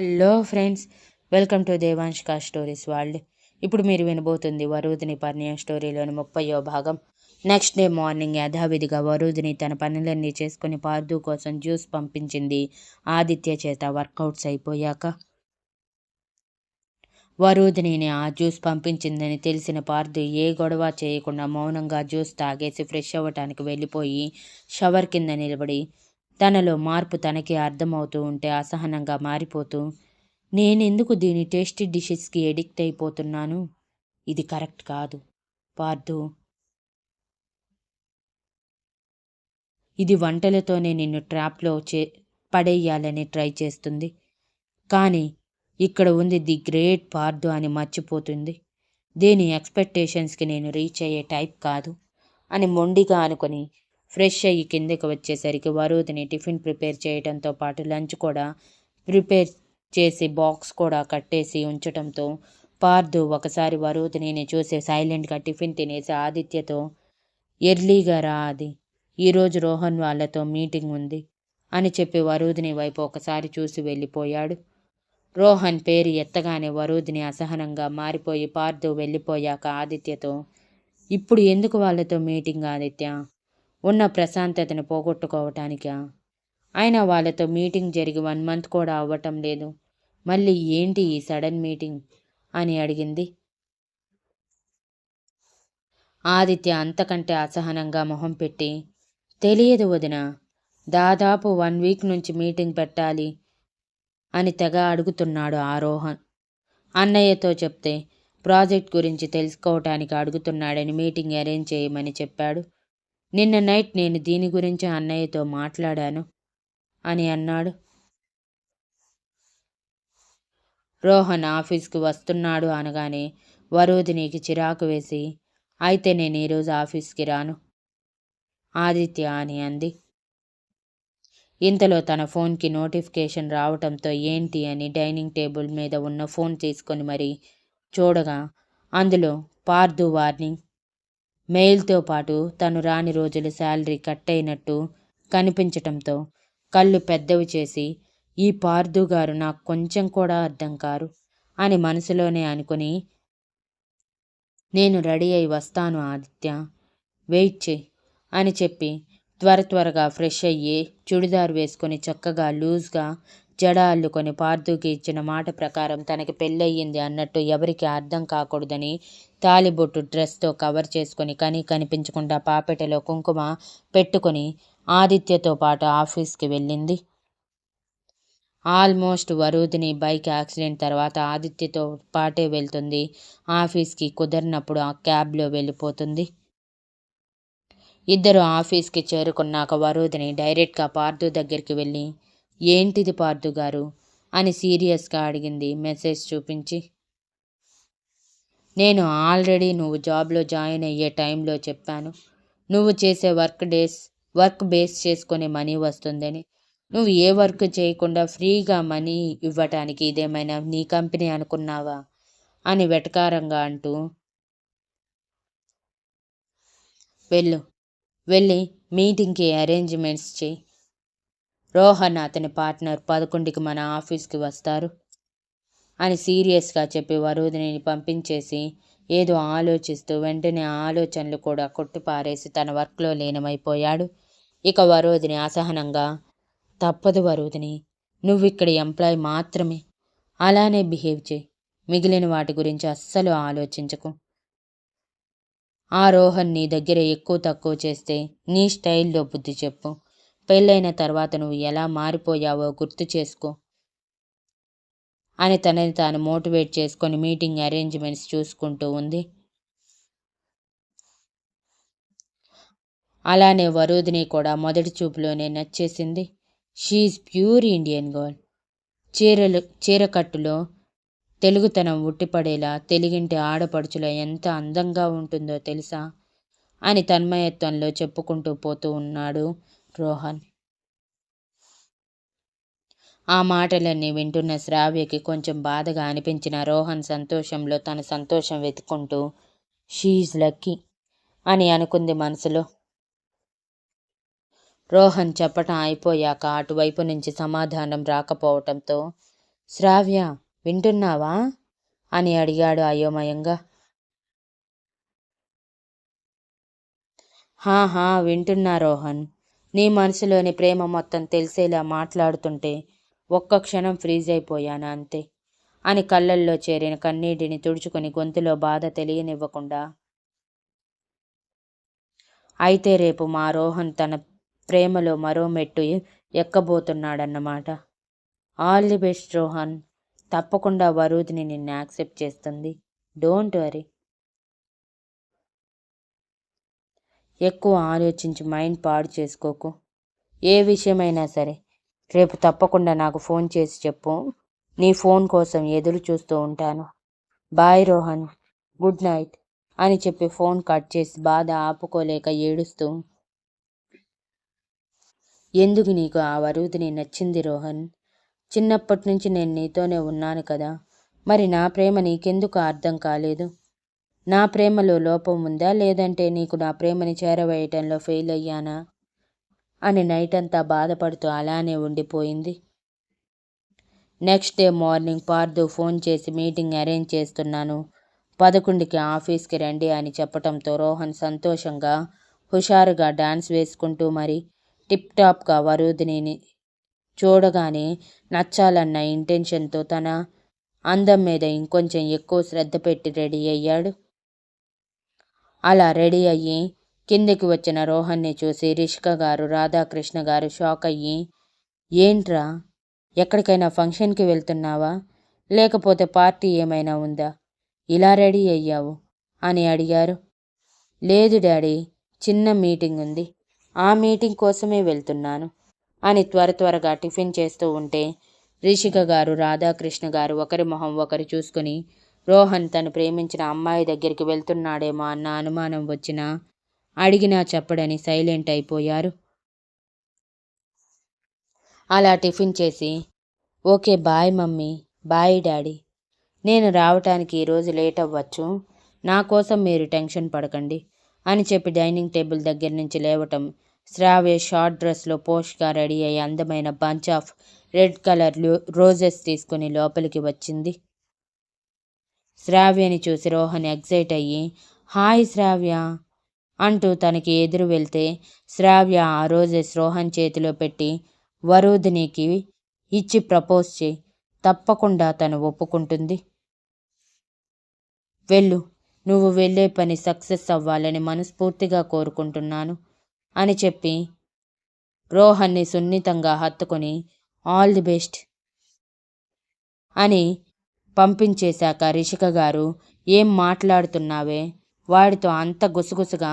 Hello friends welcome to దేవాంష్కా stories world. ఇప్పుడు మీరు వినబోతుంది వరుదిని పర్ణయం స్టోరీలోని ముప్పయో భాగం. నెక్స్ట్ డే మార్నింగ్ యథావిధిగా వరుదిని తన పనులన్నీ చేసుకుని పార్దు కోసం జ్యూస్ పంపించింది ఆదిత్య చేత వర్కౌట్స్ అయిపోయాక. వరుదినిని ఆ జ్యూస్ పంపించిందని తెలిసిన పార్దు ఏ గొడవ చేయకుండా మౌనంగా జ్యూస్ తాగేసి ఫ్రెష్ అవ్వటానికి వెళ్ళిపోయి షవర్ కింద నిలబడి తనలో మార్పు తనకి అర్థమవుతూ ఉంటే అసహనంగా మారిపోతూ నేనెందుకు దీని టేస్టీ డిషెస్కి ఎడిక్ట్ అయిపోతున్నాను? ఇది కరెక్ట్ కాదు. పార్దు ఇది వంటలతోనే నిన్ను ట్రాప్లో చే పడేయాలని ట్రై చేస్తుంది. కానీ ఇక్కడ ఉంది ది గ్రేట్ పార్దు అని మర్చిపోతుంది. దీని ఎక్స్పెక్టేషన్స్కి నేను రీచ్ అయ్యే టైప్ కాదు అని మొండిగా అనుకుని ఫ్రెష్ అయ్యి కిందకి వచ్చేసరికి వరుదిని టిఫిన్ ప్రిపేర్ చేయడంతో పాటు లంచ్ కూడా ప్రిపేర్ చేసి బాక్స్ కూడా కట్టేసి ఉంచడంతో పార్దు ఒకసారి వరుదిని చూసి సైలెంట్గా టిఫిన్ తినేసి ఆదిత్యతో ఎర్లీగా రా అది ఈరోజు రోహన్ వాళ్ళతో మీటింగ్ ఉంది అని చెప్పి వరుదిని వైపు ఒకసారి చూసి వెళ్ళిపోయాడు. రోహన్ పేరు ఎత్తగానే వరుదిని అసహనంగా మారిపోయి పార్దు వెళ్ళిపోయాక ఆదిత్యతో ఇప్పుడు ఎందుకు వాళ్ళతో మీటింగ్ ఆదిత్య? ఉన్న ప్రశాంతతను పోగొట్టుకోవటానికా? అయినా వాళ్ళతో మీటింగ్ జరిగి వన్ మంత్ కూడా అవ్వటం లేదు. మళ్ళీ ఏంటి ఈ సడన్ మీటింగ్? అని అడిగింది. ఆదిత్య అంతకంటే అసహనంగా మొహం పెట్టి తెలియదు వదిన దాదాపు వన్ వీక్ నుంచి మీటింగ్ పెట్టాలి అని తెగ అడుగుతున్నాడు ఆరోహన్ అన్నయ్యతో చెప్తే ప్రాజెక్ట్ గురించి తెలుసుకోవటానికి అడుగుతున్నాడని మీటింగ్ అరేంజ్ చేయమని చెప్పాడు. నిన్న నైట్ నేను దీని గురించి అన్నయ్యతో మాట్లాడాను అని అన్నాడు. రోహన్ ఆఫీస్కి వస్తున్నాడు అనగానే వరోధినికి చిరాకు వేసి అయితే నేను ఈరోజు ఆఫీస్కి రాను ఆదిత్య అని అంది. ఇంతలో తన ఫోన్కి నోటిఫికేషన్ రావటంతో ఏంటి అని డైనింగ్ టేబుల్ మీద ఉన్న ఫోన్ తీసుకొని మరి చూడగా అందులో పార్దు వార్నింగ్ మెయిల్తో పాటు తను రాని రోజులు శాలరీ కట్ అయినట్టు కనిపించటంతో కళ్ళు పెద్దవి చేసి ఈ పార్దుగారు నాకు కొంచెం కూడా అర్థం కారు అని మనసులోనే అనుకుని నేను రెడీ అయి వస్తాను ఆదిత్య వెయిట్ చేయి అని చెప్పి త్వర త్వరగా ఫ్రెష్ అయ్యి చుడిదార్ వేసుకొని చక్కగా లూజ్గా జడ అల్లుకొని పార్థుకి ఇచ్చిన మాట ప్రకారం తనకి పెళ్ళయ్యింది అన్నట్టు ఎవరికి అర్థం కాకూడదని తాలిబొట్టు డ్రెస్తో కవర్ చేసుకొని కని కనిపించకుండా పాపెటలో కుంకుమ పెట్టుకొని ఆదిత్యతో పాటు ఆఫీస్కి వెళ్ళింది. ఆల్మోస్ట్ వరుదిని బైక్ యాక్సిడెంట్ తర్వాత ఆదిత్యతో పాటే వెళ్తుంది. ఆఫీస్కి కుదరినప్పుడు ఆ క్యాబ్లో వెళ్ళిపోతుంది. ఇద్దరు ఆఫీస్కి చేరుకున్నాక వరుదిని డైరెక్ట్గా పార్థు దగ్గరికి వెళ్ళి ఏంటిది పార్థు గారు? అని సీరియస్గా అడిగింది మెసేజ్ చూపించి. నేను ఆల్రెడీ నువ్వు జాబ్లో జాయిన్ అయ్యే టైంలో చెప్పాను. నువ్వు చేసే వర్క్ డేస్ వర్క్ బేస్ చేసుకొని మనీ వస్తుందని. నువ్వు ఏ వర్క్ చేయకుండా ఫ్రీగా మనీ ఇవ్వటానికి ఇదేమైనా నీ కంపెనీ అనుకున్నావా? అని వెటకారంగా అంటూ వెళ్ళు వెళ్ళి మీటింగ్కి అరేంజ్మెంట్స్ చేయి రోహన్ అతని పార్ట్నర్ పదకొండుకి మన ఆఫీస్కి వస్తారు అని సీరియస్గా చెప్పి వరుదిని పంపించేసి ఏదో ఆలోచిస్తూ వెంటనే ఆలోచనలు కూడా కొట్టిపారేసి తన వర్క్లో లీనమైపోయాడు. ఇక వరోధిని అసహనంగా తప్పదు వరోధిని నువ్వు ఇక్కడ ఎంప్లాయ్ మాత్రమే. అలానే బిహేవ్ చేయి. మిగిలిన వాటి గురించి అస్సలు ఆలోచించకు ఆ రోహన్ నీ దగ్గర ఎక్కువ తక్కువ చేస్తే నీ స్టైల్లో బుద్ధి చెప్పు. పెళ్ళైన తర్వాత నువ్వు ఎలా మారిపోయావో గుర్తు చేసుకో అని తనని తాను మోటివేట్ చేసుకొని మీటింగ్ అరేంజ్మెంట్స్ చూసుకుంటూ ఉంది. అలానే వరుదిని కూడా మొదటి చూపులోనే నచ్చేసింది. షీఈ్ ప్యూర్ ఇండియన్ గర్ల్ చీరలు చీరకట్టులో తెలుగుతనం ఉట్టిపడేలా తెలుగింటి ఆడపడుచులో ఎంత అందంగా ఉంటుందో తెలుసా అని తన్మయత్వంలో చెప్పుకుంటూ పోతూ ఉన్నాడు రోహన్. ఆ మాటలన్నీ వింటున్న శ్రావ్యకి కొంచెం బాధగా అనిపించిన రోహన్ సంతోషంలో తన సంతోషం వెతుక్కుంటూ షీఈ్ లక్కీ అని అనుకుంది మనసులో. రోహన్ చెప్పటం అయిపోయాక అటువైపు నుంచి సమాధానం రాకపోవటంతో శ్రావ్య వింటున్నావా? అని అడిగాడు అయోమయంగా. హా హా వింటున్నా రోహన్. నీ మనసులోని ప్రేమ మొత్తం తెలిసేలా మాట్లాడుతుంటే ఒక్క క్షణం ఫ్రీజ్ అయిపోయాను అంతే. అని కళ్ళల్లో చేరిన కన్నీటిని తుడుచుకొని గొంతులో బాధ తెలియనివ్వకుండా. అయితే రేపు మా రోహన్ తన ప్రేమలో మరో మెట్టు ఎక్కబోతున్నాడన్నమాట. All the best Rohan. తప్పకుండా వరూధిని నిన్ను యాక్సెప్ట్ చేస్తుంది. Don't worry. ఎక్కువ ఆలోచించి మైండ్ పాడు చేసుకోకు. ఏ విషయమైనా సరే రేపు తప్పకుండా నాకు ఫోన్ చేసి చెప్పు. నీ ఫోన్ కోసం ఎదురు చూస్తూ ఉంటాను. బాయ్ రోహన్ గుడ్ నైట్ అని చెప్పి ఫోన్ కట్ చేసి బాధ ఆపుకోలేక ఏడుస్తూ ఎందుకు నీకు ఆ వరుదిని నచ్చింది రోహన్? చిన్నప్పటి నుంచి నేను నీతోనే ఉన్నాను కదా. మరి నా ప్రేమ నీకెందుకు అర్థం కాలేదు? నా ప్రేమలో లోపం ఉందా? లేదంటే నీకు నా ప్రేమని చేరవేయటంలో ఫెయిల్ అయ్యానా? అని నైట్ అంతా బాధపడుతూ అలానే ఉండిపోయింది. Next day morning Pardhu phone చేసి మీటింగ్ అరేంజ్ చేస్తున్నాను. పదకొండుకి ఆఫీస్కి రండి అని చెప్పటంతో రోహన్ సంతోషంగా హుషారుగా డాన్స్ వేసుకుంటూ మరి టిప్ టాప్గా వరుదిని చూడగానే నచ్చాలన్న ఇంటెన్షన్తో తన అందం మీద ఇంకొంచెం ఎక్కువ శ్రద్ధ పెట్టి రెడీ అయ్యాడు. అలా రెడీ అయ్యి కిందికి వచ్చిన రోహన్ని చూసి రిషిక గారు రాధాకృష్ణ గారు షాక్ అయ్యి ఏంట్రా? ఎక్కడికైనా ఫంక్షన్కి వెళ్తున్నావా? లేకపోతే పార్టీ ఏమైనా ఉందా? ఇలా రెడీ అయ్యావు? అని అడిగారు. లేదు డాడీ చిన్న మీటింగ్ ఉంది. ఆ మీటింగ్ కోసమే వెళ్తున్నాను అని త్వర త్వరగా టిఫిన్ చేస్తూ ఉంటే రిషిక గారు రాధాకృష్ణ గారు ఒకరి మొహం ఒకరు చూసుకుని రోహన్ తను ప్రేమించిన అమ్మాయి దగ్గరికి వెళ్తున్నాడేమో అన్న అనుమానం వచ్చినా అడిగినా చెప్పడని సైలెంట్ అయిపోయారు. అలా టిఫిన్ చేసి okay bye mummy bye daddy. నేను రావటానికి ఈరోజు లేట్ అవ్వచ్చు. నా కోసం మీరు టెన్షన్ పడకండి అని చెప్పి డైనింగ్ టేబుల్ దగ్గర నుంచి లేవటం శ్రావ్య షార్ట్ డ్రెస్లో పోష్గా రెడీ అయ్యి అందమైన bunch of red colour roses తీసుకుని లోపలికి వచ్చింది. శ్రావ్యని చూసి రోహన్ ఎగ్జైట్ అయ్యి హాయ్ శ్రావ్య అంటూ తనకి ఎదురు వెళ్తే శ్రావ్య ఆ రోజే రోహన్ చేతిలో పెట్టి వరూధినికి ఇచ్చి ప్రపోజ్ చేయి. తప్పకుండా తను ఒప్పుకుంటుంది. వెళ్ళు. నువ్వు వెళ్ళే పని సక్సెస్ అవ్వాలని మనస్ఫూర్తిగా కోరుకుంటున్నాను అని చెప్పి రోహన్ని సున్నితంగా హత్తుకొని ఆల్ ది బెస్ట్ అని పంపించేశాక రిషిక గారు ఏం మాట్లాడుతున్నావే? వాడితో అంత గుసగుసగా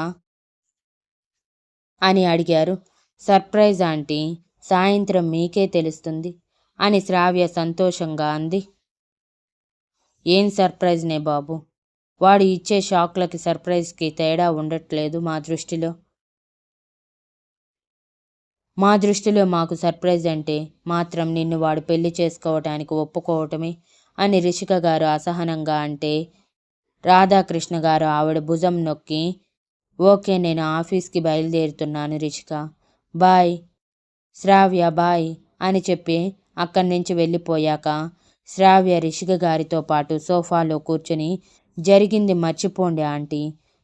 అని అడిగారు. సర్ప్రైజ్ ఆంటీ సాయంత్రం మీకే తెలుస్తుంది అని శ్రావ్య సంతోషంగా అంది. ఏం సర్ప్రైజ్నే బాబు? వాడు ఇచ్చే షాక్లకి సర్ప్రైజ్కి తేడా ఉండట్లేదు మా దృష్టిలో. మా దృష్టిలో మాకు సర్ప్రైజ్ అంటే మాత్రం నిన్ను వాడు పెళ్ళి చేసుకోవటానికి ఒప్పుకోవటమే. అని రిషిక గారు అసహనంగా అంటే రాధాకృష్ణ గారు ఆవిడ భుజం నొక్కి ఓకే నేను ఆఫీస్కి బయలుదేరుతున్నాను రిషిక. బాయ్. శ్రావ్య బాయ్ అని చెప్పి అక్కడి నుంచి వెళ్ళిపోయాక శ్రావ్య రిషిక గారితో పాటు సోఫాలో కూర్చొని జరిగింది మర్చిపోండి ఆంటీ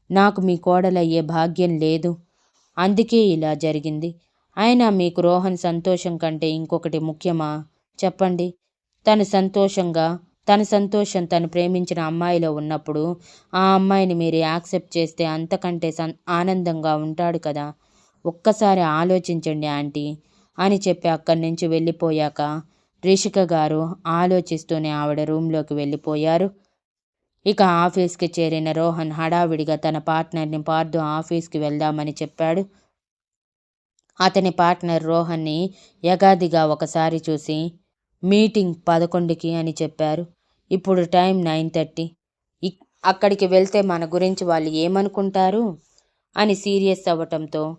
నాకు మీ కోడలయ్యే భాగ్యం లేదు. అందుకే ఇలా జరిగింది. అయినా మీకు రోహన్ సంతోషం కంటే ఇంకొకటి ముఖ్యమా? చెప్పండి. తను సంతోషంగా తన సంతోషం తను ప్రేమించిన అమ్మాయిలో ఉన్నప్పుడు ఆ అమ్మాయిని మీరు యాక్సెప్ట్ చేస్తే అంతకంటే సన్ ఆనందంగా ఉంటాడు కదా. ఒక్కసారి ఆలోచించండి ఆంటీ అని చెప్పి అక్కడి నుంచి వెళ్ళిపోయాక రిషిక గారు ఆలోచిస్తూనే ఆవిడ రూమ్లోకి వెళ్ళిపోయారు. ఇక ఆఫీస్కి చేరిన రోహన్ హడావిడిగా తన పార్ట్నర్ని పార్దు ఆఫీస్కి వెళ్దామని చెప్పాడు. అతని పార్ట్నర్ రోహన్ని యగాదిగా ఒకసారి చూసి మీటింగ్ పదకొండుకి అని చెప్పారు. ఇప్పుడు టైం నైన్ థర్టీ. అక్కడికి వెళ్తే మన గురించి వాళ్ళు ఏమనుకుంటారు? అని సీరియస్ అవ్వటంతో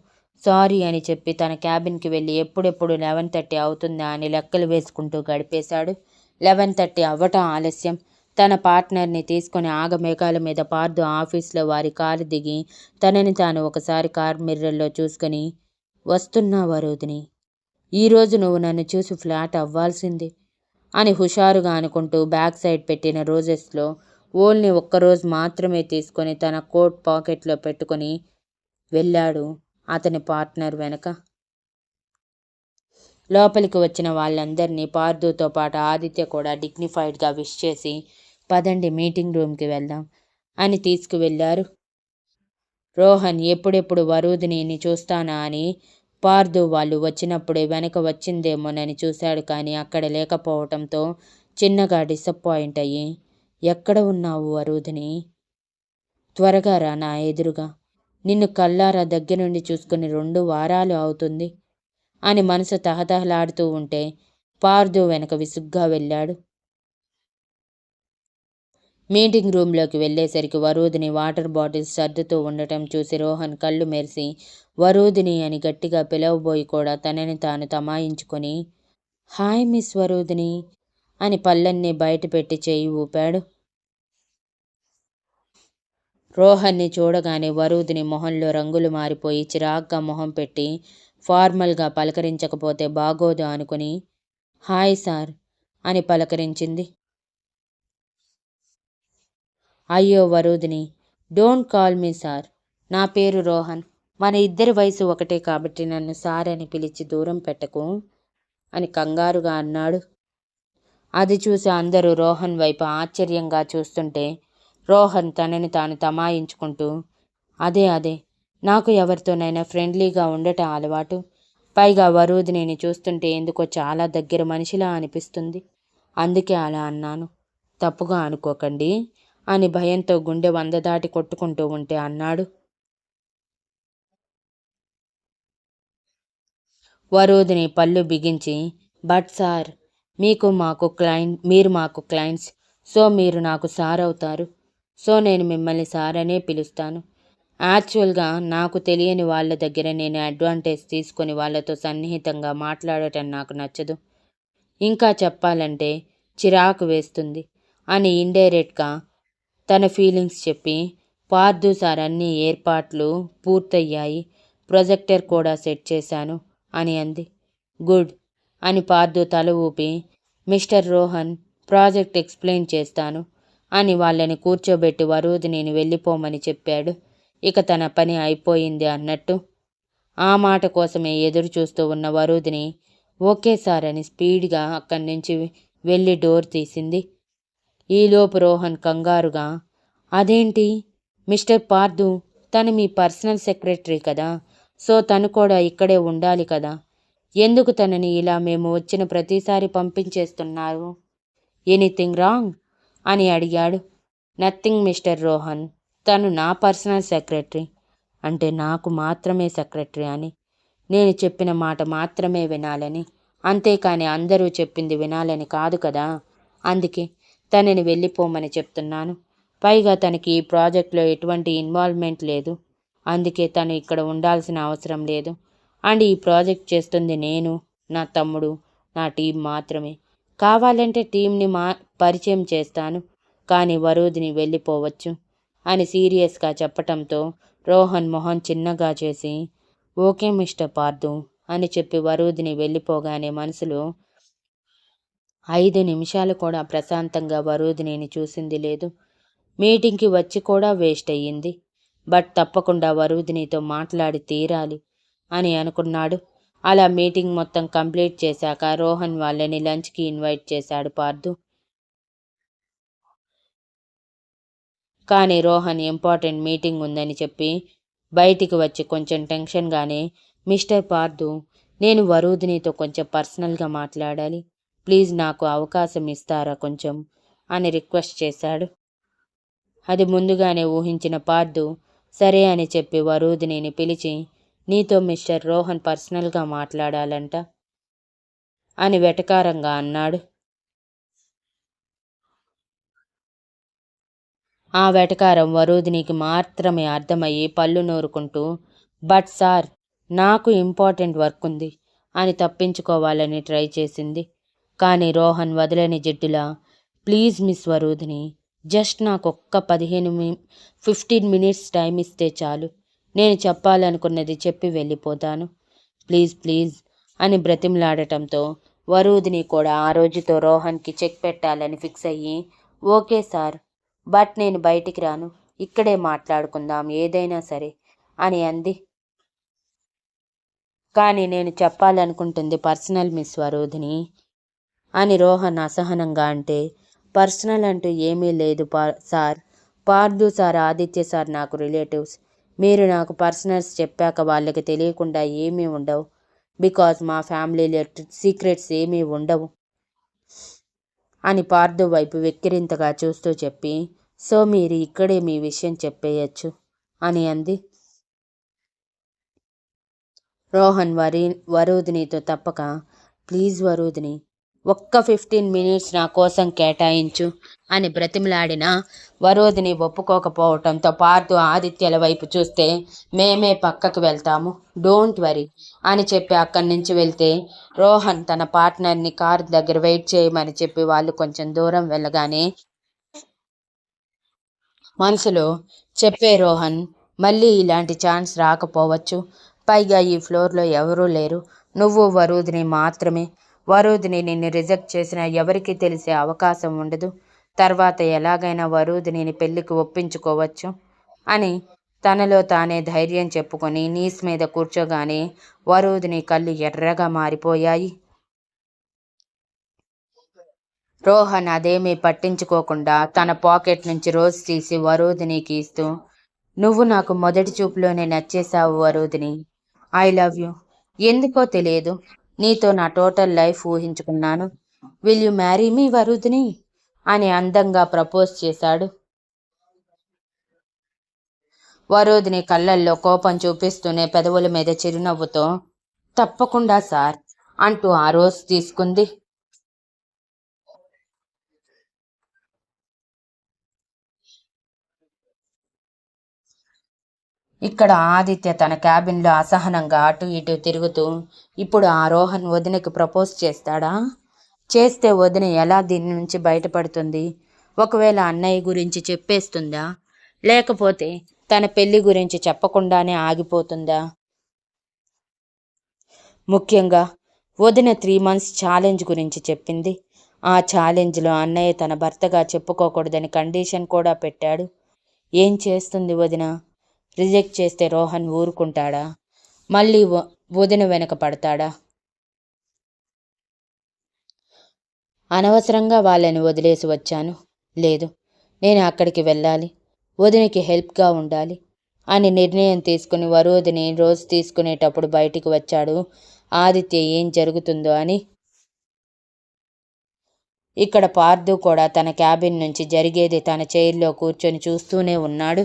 సారీ అని చెప్పి తన క్యాబిన్కి వెళ్ళి ఎప్పుడెప్పుడు లెవెన్ థర్టీ అవుతుందా అని లెక్కలు వేసుకుంటూ గడిపేశాడు. లెవెన్ థర్టీ అవ్వటం ఆలస్యం. తన పార్ట్నర్ని తీసుకుని ఆగమేఘాల మీద పార్దు ఆఫీస్లో వారి కారు దిగి తనని తాను ఒకసారి కార్ మిర్రర్లో చూసుకొని వస్తున్నా వరోధిని ఈరోజు నువ్వు నన్ను చూసి ఫ్లాట్ అవ్వాల్సింది అని హుషారుగా అనుకుంటూ బ్యాక్ సైడ్ పెట్టిన రోజెస్లో ఓల్ని ఒక్కరోజు మాత్రమే తీసుకొని తన కోట్ పాకెట్లో పెట్టుకొని వెళ్ళాడు అతని పార్ట్నర్ వెనక. లోపలికి వచ్చిన వాళ్ళందరినీ పార్దుతో పాటు ఆదిత్య కూడా డిగ్నిఫైడ్గా విష్ చేసి పదండి మీటింగ్ రూమ్కి వెళ్దాం అని తీసుకువెళ్ళారు. రోహన్ ఎప్పుడెప్పుడు వరూధిని చూస్తానా అని పార్దు వాళ్ళు వచ్చినప్పుడే వెనక వచ్చిందేమోనని చూశాడు కానీ అక్కడ లేకపోవటంతో చిన్నగా డిసప్పాయింట్ అయ్యి ఎక్కడ ఉన్నావు అరుధిని త్వరగా రా నా ఎదురుగా. నిన్ను కల్లారా దగ్గరుండి చూసుకుని రెండు వారాలు అవుతుంది అని మనసు తహతహలాడుతూ ఉంటే పార్దు వెనక విసుగ్గా వెళ్ళాడు. మీటింగ్ రూమ్లోకి వెళ్ళేసరికి వరూధిని వాటర్ బాటిల్స్ సర్దుతూ ఉండటం చూసి రోహన్ కళ్ళు మెరిసి వరూధిని అని గట్టిగా పిలవబోయి కూడా తనని తాను తమాయించుకొని హాయ్ మిస్ వరూధిని అని పళ్ళన్నీ బయటపెట్టి చేయి ఊపాడు. రోహన్ని చూడగానే వరూధిని మొహంలో రంగులు మారిపోయి చిరాగ్గా మొహం పెట్టి ఫార్మల్గా పలకరించకపోతే బాగోదు అనుకుని హాయ్ సార్ అని పలకరించింది. అయ్యో Varudhini don't call me sir. నా పేరు రోహన్. మన ఇద్దరి వయసు ఒకటే కాబట్టి నన్ను సార్ అని పిలిచి దూరం పెట్టకు అని కంగారుగా అన్నాడు. అది చూసి అందరూ రోహన్ వైపు ఆశ్చర్యంగా చూస్తుంటే రోహన్ తనని తాను తమాయించుకుంటూ అదే అదే నాకు ఎవరితోనైనా ఫ్రెండ్లీగా ఉండటం అలవాటు. పైగా వరూధిని చూస్తుంటే ఎందుకో చాలా దగ్గర మనిషిలా అనిపిస్తుంది. అందుకే అలా అన్నాను. తప్పుగా అనుకోకండి. అని భయంతో గుండె వంద దాటి కొట్టుకుంటూ ఉంటే అన్నాడు. వరోధిని పళ్ళు బిగించి బట్ సార్ మీకు మాకు క్లయింట్ మీరు మాకు క్లయింట్స్ సో మీరు నాకు సార్ అవుతారు. సో నేను మిమ్మల్ని సార్ అనే పిలుస్తాను. యాక్చువల్గా నాకు తెలియని వాళ్ళ దగ్గర నేను అడ్వాంటేజ్ తీసుకొని వాళ్ళతో సన్నిహితంగా మాట్లాడటం నాకు నచ్చదు. ఇంకా చెప్పాలంటే చిరాకు వేస్తుంది అని ఇండైరెక్ట్గా తన ఫీలింగ్స్ చెప్పి పార్థు సార్ అన్ని ఏర్పాట్లు పూర్తయ్యాయి. ప్రొజెక్టర్ కూడా సెట్ చేశాను అని అంది. గుడ్ అని పార్థు తల ఊపి మిస్టర్ రోహన్ ప్రాజెక్ట్ ఎక్స్ప్లెయిన్ చేస్తాను అని వాళ్ళని కూర్చోబెట్టి వరుది నేను వెళ్ళిపోమని చెప్పాడు. ఇక తన పని అయిపోయింది అన్నట్టు ఆ మాట కోసమే ఎదురు చూస్తూ ఉన్న వరుదిని ఓకే సార్ అని స్పీడ్గా అక్కడి నుంచి వెళ్ళి డోర్ తీసింది. ఈలోపు రోహన్ కంగారుగా అదేంటి? మిస్టర్ పార్దు తను మీ పర్సనల్ సెక్రటరీ కదా సో తను కూడా ఇక్కడే ఉండాలి కదా. ఎందుకు తనని ఇలా మేము వచ్చిన ప్రతిసారి పంపించేస్తున్నారు? ఎనీథింగ్ రాంగ్ అని అడిగాడు. Nothing mister Rohan. తను నా పర్సనల్ సెక్రటరీ. అంటే నాకు మాత్రమే సెక్రటరీ అని. నేను చెప్పిన మాట మాత్రమే వినాలని. అంతేకాని అందరూ చెప్పింది వినాలని కాదు కదా. అందుకే తనని వెళ్ళిపోమని చెప్తున్నాను. పైగా తనకి ఈ ప్రాజెక్ట్లో ఎటువంటి ఇన్వాల్వ్మెంట్ లేదు. అందుకే తను ఇక్కడ ఉండాల్సిన అవసరం లేదు. అండ్ ఈ ప్రాజెక్ట్ చేస్తుంది నేను నా తమ్ముడు నా టీం మాత్రమే. కావాలంటే టీంని మా పరిచయం చేస్తాను. కానీ వరుదిని వెళ్ళిపోవచ్చు అని సీరియస్గా చెప్పటంతో రోహన్ మొహన్ చిన్నగా చేసి ఓకే మిస్టర్ పార్దు అని చెప్పి వరుదిని వెళ్ళిపోగానే మనసులో ఐదు నిమిషాలు కూడా ప్రశాంతంగా వరుదినిని చూసింది లేదు. మీటింగ్కి వచ్చి కూడా వేస్ట్ అయ్యింది. బట్ తప్పకుండా వరుదినితో మాట్లాడి తీరాలి అని అనుకున్నాడు. అలా మీటింగ్ మొత్తం కంప్లీట్ చేశాక రోహన్ వాళ్ళని లంచ్కి ఇన్వైట్ చేశాడు పార్దు. కానీ రోహన్ ఇంపార్టెంట్ మీటింగ్ ఉందని చెప్పి బయటికి వచ్చి కొంచెం టెన్షన్గానే మిస్టర్ పార్దు నేను వరూధినితో కొంచెం పర్సనల్గా మాట్లాడాలి. ప్లీజ్ నాకు అవకాశం ఇస్తారా కొంచెం అని రిక్వెస్ట్ చేశాడు. అది ముందుగానే ఊహించిన పార్దు సరే అని చెప్పి వరూధిని పిలిచి నీతో మిస్టర్ రోహన్ పర్సనల్గా మాట్లాడాలంట అని వెటకారంగా అన్నాడు. ఆ వెటకారం వరూధినికి మాత్రమే అర్థమయ్యి పళ్ళు నూరుకుంటూ బట్ సార్ నాకు ఇంపార్టెంట్ వర్క్ ఉంది అని తప్పించుకోవాలని ట్రై చేసింది. కానీ రోహన్ వదలని జిడ్డులా ప్లీజ్ మిస్ వరూధిని జస్ట్ నాకు ఒక్క పదిహేను మీ ఫిఫ్టీన్ మినిట్స్ టైం ఇస్తే చాలు. నేను చెప్పాలనుకున్నది చెప్పి వెళ్ళిపోతాను. ప్లీజ్ ప్లీజ్ అని బ్రతిమలాడటంతో వరూధిని కూడా ఆ రోజుతో రోహన్కి చెక్ పెట్టాలని ఫిక్స్ అయ్యి ఓకే సార్ బట్ నేను బయటికి రాను. ఇక్కడే మాట్లాడుకుందాం ఏదైనా సరే అని అంది. కానీ నేను చెప్పాలనుకుంటుంది పర్సనల్ మిస్ వరోధిని. అని రోహన్ అసహనంగా అంటే పర్సనల్ అంటూ ఏమీ లేదు పా sir. Pardhu sir Aditya sir నాకు రిలేటివ్స్. మీరు నాకు పర్సనల్స్ చెప్పాక వాళ్ళకి తెలియకుండా ఏమీ ఉండవు. బికాజ్ మా ఫ్యామిలీలో సీక్రెట్స్ ఏమీ ఉండవు. అని పార్దు వైపు వెక్కిరింతగా చూస్తూ చెప్పి సో మీరు ఇక్కడే మీ విషయం చెప్పేయచ్చు అని అంది. రోహన్ వరి వరూధినితో తప్పక ప్లీజ్ వరూధిని ఒక్క ఫిఫ్టీన్ మినిట్స్ నా కోసం కేటాయించు అని బ్రతిమలాడిన వరోధిని ఒప్పుకోకపోవటంతో పార్థు ఆదిత్యల వైపు చూస్తే మేమే పక్కకు వెళ్తాము డోంట్ వరీ అని చెప్పి అక్కడి నుంచి వెళ్తే రోహన్ తన పార్ట్నర్ని కారు దగ్గర వెయిట్ చేయమని చెప్పి వాళ్ళు కొంచెం దూరం వెళ్ళగానే మనసులో చెప్పే రోహన్ మళ్ళీ ఇలాంటి ఛాన్స్ రాకపోవచ్చు. పైగా ఈ ఫ్లోర్లో ఎవరూ లేరు. నువ్వు వరుదిని మాత్రమే వరూధిని నిన్ను రిజెక్ట్ చేసినా ఎవరికి తెలిసే అవకాశం ఉండదు. తర్వాత ఎలాగైనా వరూధిని పెళ్ళికి ఒప్పించుకోవచ్చు అని తనలో తానే ధైర్యం చెప్పుకొని నీస్ మీద కూర్చోగానే వరూధిని కళ్ళు ఎర్రగా మారిపోయాయి. రోహన్ అదేమీ పట్టించుకోకుండా తన పాకెట్ నుంచి రోజ్ తీసి వరూధినికి ఇస్తూ నువ్వు నాకు మొదటి చూపులోనే నచ్చేశావు వరూధిని. I love you. ఎందుకో తెలియదు. నీతో నా total life ఊహించుకున్నాను. Will you marry me Varudhini? అని అందంగా ప్రపోజ్ చేశాడు. వరోధిని కళ్ళల్లో కోపం చూపిస్తూనే పెదవుల మీద చిరునవ్వుతో తప్పకుండా సార్ అంటూ ఆ రోజు తీసుకుంది. ఇక్కడ ఆదిత్య తన క్యాబిన్లో అసహనంగా అటు ఇటు తిరుగుతూ ఇప్పుడు ఆ రోహన్ వదినకి ప్రపోజ్ చేస్తాడా? చేస్తే వదిన ఎలా దీని నుంచి బయటపడుతుంది? ఒకవేళ అన్నయ్య గురించి చెప్పేస్తుందా? లేకపోతే తన పెళ్ళి గురించి చెప్పకుండానే ఆగిపోతుందా? ముఖ్యంగా వదిన త్రీ మంత్స్ ఛాలెంజ్ గురించి చెప్పింది. ఆ ఛాలెంజ్లో అన్నయ్య తన భర్తగా చెప్పుకోకూడదని కండిషన్ కూడా పెట్టాడు. ఏం చేస్తుంది వదిన? రిజెక్ట్ చేస్తే రోహన్ ఊరుకుంటాడా? మళ్ళీ వదిన వెనక పడతాడా? అనవసరంగా వాళ్ళని వదిలేసి వచ్చాను. లేదు నేను అక్కడికి వెళ్ళాలి. వదినకి హెల్ప్గా ఉండాలి అని నిర్ణయం తీసుకుని వరుదిని రోజు తీసుకునేటప్పుడు బయటికి వచ్చాడు. ఆదిత్య ఏం జరుగుతుందో అని. ఇక్కడ పార్దు కూడా తన క్యాబిన్ నుంచి జరిగేది తన చైర్లో కూర్చొని చూస్తూనే ఉన్నాడు.